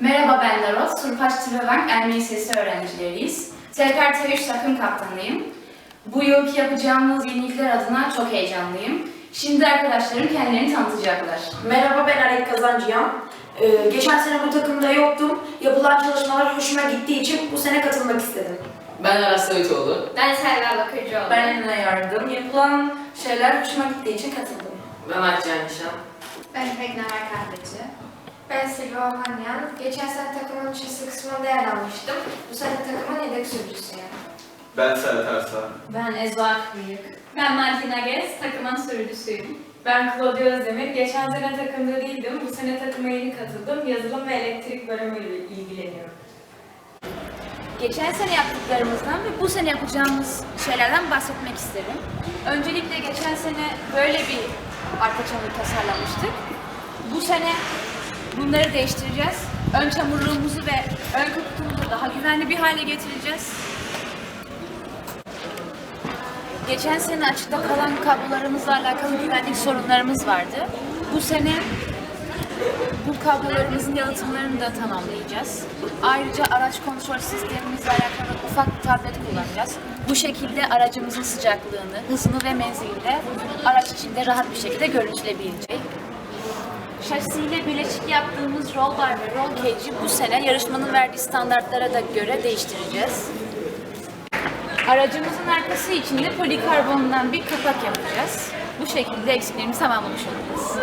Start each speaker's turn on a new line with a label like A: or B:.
A: Merhaba ben Darot, Surpaş Tıravank Ermeni Lisesi öğrencileriyiz. TKT 3 takım kaptanıyım. Bu yılki yapacağımız yenilikler adına çok heyecanlıyım. Şimdi arkadaşlarım kendilerini tanıtacaklar.
B: Merhaba ben Arek Kazancıyan. Ee, geçen sene bu takımda yoktum. Yapılan çalışmalar hoşuma gittiği için bu sene katılmak istedim.
C: Ben Aras Söğütoğlu.
A: Ben Selva Bakırcıoğlu.
B: Ben Emine Yardım. Yapılan şeyler hoşuma gittiği için katıldım.
C: Ben Atcan Nişan.
D: Ben Peknamer Kahveci. Ben Silva Ohanyan. Geçen sene takımın çizgi kısmında yer almıştım. Bu sene takımın yedek sürücüsüyüm.
E: Ben Serhat Arslan.
F: Ben Ezra Akbıyık.
G: Ben Martina Gez, takımın sürücüsüyüm.
F: Ben Claudia Özdemir. Geçen sene takımda değildim. Bu sene takıma yeni katıldım. Yazılım ve elektrik bölümüyle ilgileniyorum.
A: Geçen sene yaptıklarımızdan ve bu sene yapacağımız şeylerden bahsetmek isterim. Öncelikle geçen sene böyle bir arka çamur tasarlamıştık. Bu sene bunları değiştireceğiz. Ön çamurluğumuzu ve ön kaputumuzu daha güvenli bir hale getireceğiz. Geçen sene açıkta kalan kablolarımızla alakalı güvenlik sorunlarımız vardı. Bu sene bu kablolarımızın yalıtımlarını da tamamlayacağız. Ayrıca araç kontrol sistemimizle alakalı ufak tablet kullanacağız. Bu şekilde aracımızın sıcaklığını, hızını ve menzilini araç içinde rahat bir şekilde görüntüleyebilecek. Şasiyle birleşik yaptığımız roll bar ve roll cage'i bu sene yarışmanın verdiği standartlara da göre değiştireceğiz. Aracımızın arkası için de polikarbondan bir kapak yapacağız. Bu şekilde eksiklerimizi tamamlamış olacağız.